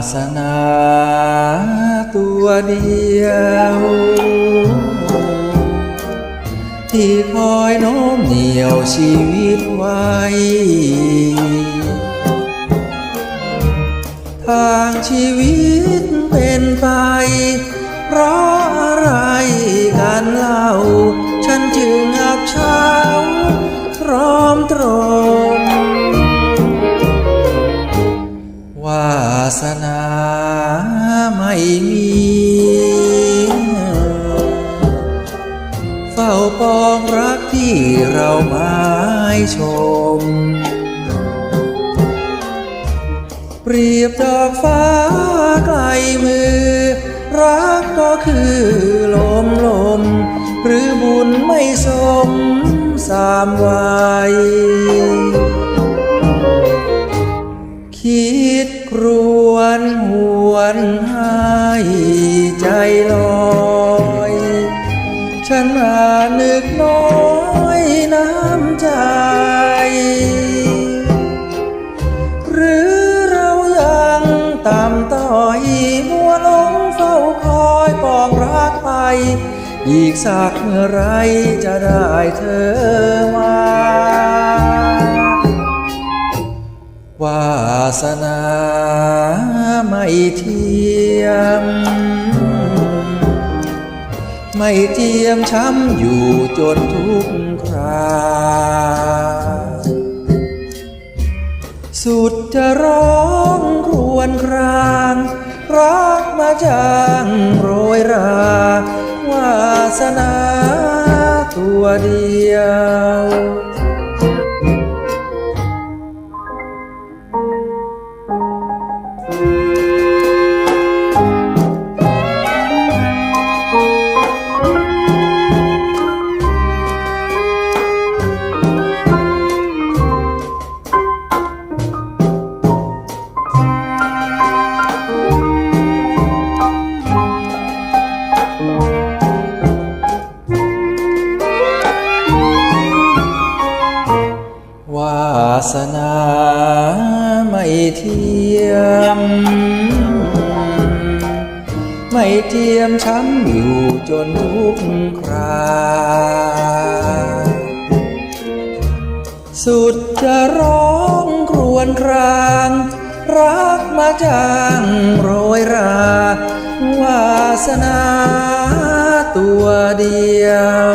วาสนาตัวเดียว ที่คอยโน้มเหนี่ยวชีวิตไว้ ทางชีวิตเป็นไป เพราะอะไรกันเล่า กองรักที่เราหมายชม เปรียบดอกฟ้าไกลมือ รักก็คือลมลม หรือบุญไม่สมสามวัย นึกน้อยน้ำใจ หรือเรายังต่ำต้อยมัวหลงเฝ้าคอยปองรักไป อีกสักเมื่อไรจะได้เธอมา วาสนาไม่เทีย ไม่เจียมช้ำอยู่จนทุกครา สุดจะร้องครวนครางรักมาจางโรยรา วาสนาตัวเดียว สนาไม่เทียม ไม่เทียมช้ำอยู่จนทุกคราสุดจะร้องครวญคราง รักมาจางโรยรา วาสนาตัวเดียว